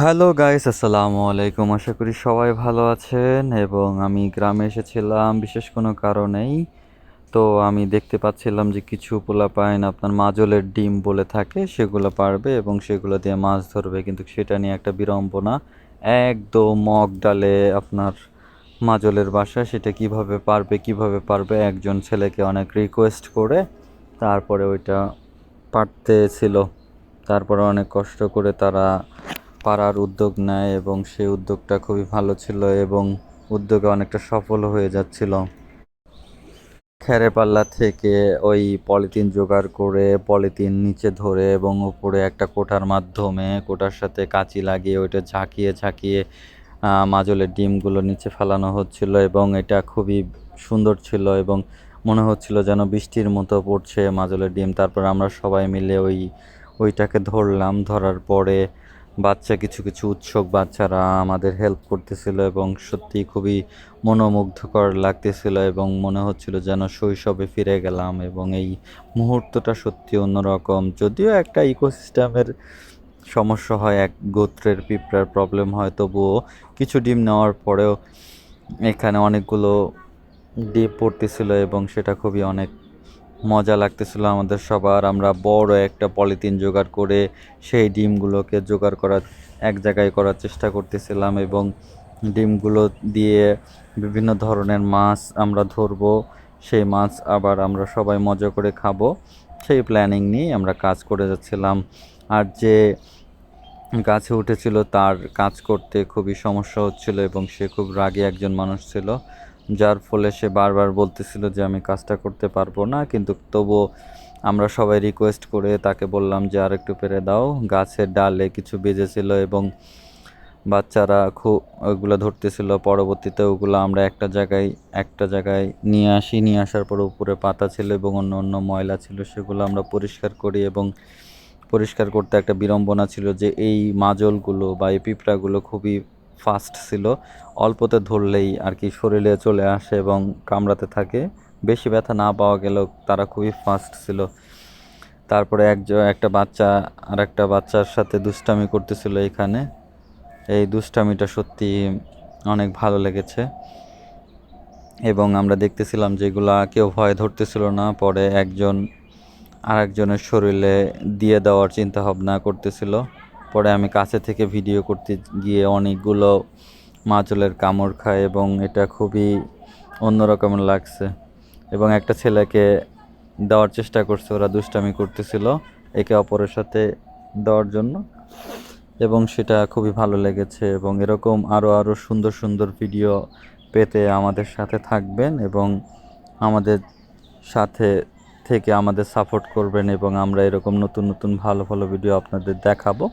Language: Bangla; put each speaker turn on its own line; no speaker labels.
হ্যালো গাইস আসসালামু আলাইকুম। আশা করি সবাই ভালো আছেন এবং আমি গ্রামে এসেছিলাম, বিশেষ কোনো কারণেই। তো আমি দেখতে পাচ্ছিলাম যে কিছু পোলা পোলাপাইন আপনার মাজলের ডিম বলে থাকে, সেগুলো পারবে এবং সেগুলো দিয়ে মাছ ধরবে। কিন্তু সেটা নিয়ে একটা বিড়ম্বনা। একদম মগ ডালে আপনার মাজলের বাসা, সেটা কীভাবে পারবে কীভাবে পারবে, একজন ছেলেকে অনেক রিকোয়েস্ট করে, তারপরে ওইটা পারতেছিল। তারপরে অনেক কষ্ট করে তারা পারার উদ্যোগ নেয় এবং সেই উদ্যোগটা খুবই ভালো ছিল এবং উদ্যোগে অনেকটা সফল হয়ে যাচ্ছিল। খেরেপাল্লা থেকে ওই পলিথিন জোগাড় করে পলিথিন নিচে ধরে এবং উপরে একটা কোটার মাধ্যমে কোটার সাথে কাঁচি লাগিয়ে ওইটা ঝাঁকিয়ে ঝাঁকিয়ে মাজলের ডিমগুলো নিচে ফেলানো হচ্ছিল এবং এটা খুবই সুন্দর ছিল এবং মনে হচ্ছিল যেন বৃষ্টির মতো পড়ছে মাজলের ডিম। তারপর আমরা সবাই মিলে ওই, ওইটাকে ধরলাম। ধরার পরে বাচ্চা, কিছু কিছু উৎসুক বাচ্চারা আমাদের হেল্প করতেছিল এবং সত্যি খুবই মনোমুগ্ধকর লাগতেছিল এবং মনে হচ্ছিল যেন শৈশবে ফিরে গেলাম এবং এই মুহূর্তটা সত্যি অন্যরকম। যদিও একটা ইকোসিস্টেমের সমস্যা হয়, এক গোত্রের পিঁপড়ার প্রবলেম হয়, তবুও কিছু ডিম নেওয়ার পরেও এখানে অনেকগুলো ডিম পড়তেছিল এবং সেটা খুবই অনেক মজা লাগতেছিল আমাদের সবার। আমরা বড় একটা পলিথিন জোগাড় করে সেই ডিমগুলোকে জোগাড় করার, এক জায়গায় করার চেষ্টা করতেছিলাম এবং ডিমগুলো দিয়ে বিভিন্ন ধরনের মাছ আমরা ধরবো। সেই মাছ আবার আমরা সবাই মজা করে খাব। সেই প্ল্যানিং নিয়ে আমরা কাজ করে যাচ্ছিলাম। আর যে গাছে উঠেছিল তার কাজ করতে খুবই সমস্যা হচ্ছিল এবং সে খুব রাগী একজন মানুষ ছিল। যার ফলে সে বারবার বলতেছিল যে আমি কাজটা করতে পারব না, কিন্তু তবুও আমরা সবাই রিকোয়েস্ট করে তাকে বললাম যে আর একটু পেরে দাও। গাছের ডালে কিছু বেজেছিল এবং বাচ্চারা খুব ওইগুলো ধরতেছিল। পরবর্তীতে ওগুলো আমরা একটা জায়গায় একটা জায়গায় নিয়ে আসি। নিয়ে আসার পর উপরে পাতা ছিল এবং অন্য অন্য ময়লা ছিল, সেগুলো আমরা পরিষ্কার করি এবং পরিষ্কার করতে একটা বিড়ম্বনা ছিল যে এই মাজলগুলো বা এই পিঁপড়াগুলো খুবই ফাস্ট ছিল। অল্পতে ধরলেই আর কি শরীরে চলে আসে এবং কামড়াতে থাকে। বেশি ব্যথা না পাওয়া গেলেও তারা খুবই ফাস্ট ছিল। তারপরে একজন একটা বাচ্চা আর একটা বাচ্চার সাথে দুষ্টামি করতেছিল এখানে। এই দুষ্টামিটা সত্যি অনেক ভালো লেগেছে। এবং আমরা দেখতেছিলাম যেগুলা কেউ ভয় ধরতেছিল না। পরে একজন আরেকজনের শরীরে দিয়ে দেওয়ার চিন্তা ভাবনা করতেছিল। পরে আমি কাছে থেকে ভিডিও করতে গিয়ে অনেকগুলো মাছলের কামড় খায় এবং এটা খুবই অন্যরকম লাগছে। এবং একটা ছেলেকে দেওয়ার চেষ্টা করছে, ওরা দুষ্টামি করতেছিল একে অপরের সাথে দেওয়ার জন্য এবং সেটা খুবই ভালো লেগেছে এবং এরকম আরও আরও সুন্দর সুন্দর ভিডিও পেতে আমাদের সাথে থাকবেন এবং আমাদের সাথে থেকে আমাদের সাপোর্ট করবেন এবং আমরা এরকম নতুন নতুন ভালো ভালো ভিডিও আপনাদের দেখাবো।